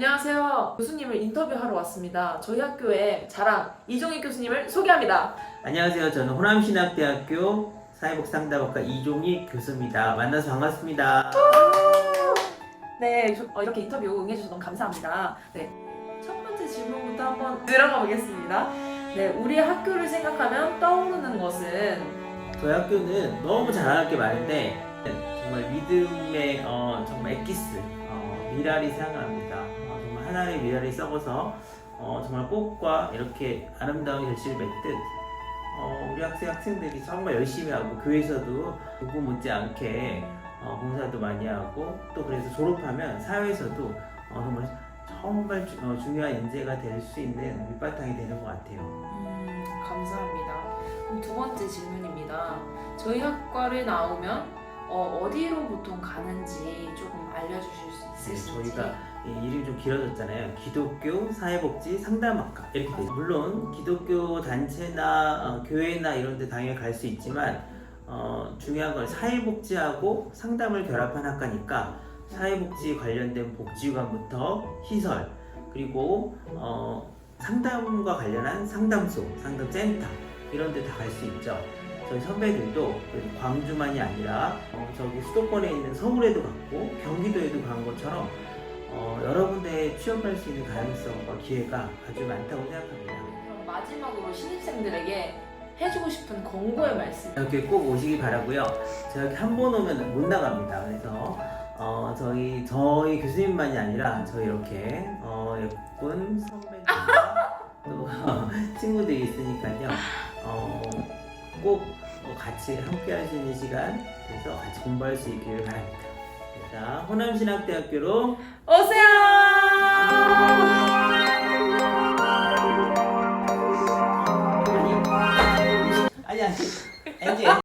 안녕하세요. 교수님을 인터뷰하러 왔습니다. 저희 학교의 자랑 이종익 교수님을 소개합니다. 안녕하세요. 저는 호남신학대학교 사회복지상담학과 이종익 교수입니다. 만나서 반갑습니다. 네, 저- 어, 이렇게 인터뷰 응해주셔서 너무 감사합니다. 네, 첫 번째 질문부터 한번 들어가 보겠습니다. 네, 우리 학교를 생각하면 떠오르는 것은 저희 학교는 너무 잘하는 게 많은데 정말 믿음의 어, 정말 엑기스 어, 미랄이 생각납니다. 하나의 미랄이 썩어서 어, 정말 꽃과 이렇게 아름다운 결실을 맺듯 어, 우리 학생 학생들이 정말 열심히 하고 교회에서도 누구 못지않게 어, 봉사도 많이 하고 또 그래서 졸업하면 사회에서도 어, 정말 정말 주- 어, 중요한 인재가 될 수 있는 밑바탕이 되는 것 같아요. 음, 감사합니다. 그럼 두 번째 질문입니다. 저희 학과를 나오면 어, 디로 보통 가는지 조금 알려주실 수 네? 저희가 이 이름이 좀 길어졌잖아요. 기독교 사회복지 상담학과 이렇게 돼요. 물론 기독교 단체나 어, 교회나 이런 데 당연히 갈 수 있지만 어, 중요한 건 사회복지하고 상담을 결합한 학과니까 사회복지 관련된 복지관부터 시설 그리고 어, 상담과 관련한 상담소, 상담센터 이런 데 다 갈 수 있죠. 저희 선배들도 광주만이 아니라 어, 저기 수도권에 있는 서울에도 갔고 경기도에도 간 것처럼 어, 여러 군데에 취업할 수 있는 가능성과 기회가 아주 많다고 생각합니다. 그럼 마지막으로 신입생들에게 해주고 싶은 권고의 말씀. 이렇게 꼭 오시기 바라고요. 제가 이렇게 한번 오면 못 나갑니다. 그래서 어, 저희 저희 교수님만이 아니라 저희 이렇게 어, 예쁜 선배들과 또 친구들이 있으니까요. 어, 꼭 어, 같이 함께 있는 시간 그래서 같이 공부할 수 있기를 바랍니다. 자, 호남신학대학교로 오세요! 아니 아니 아니 엔지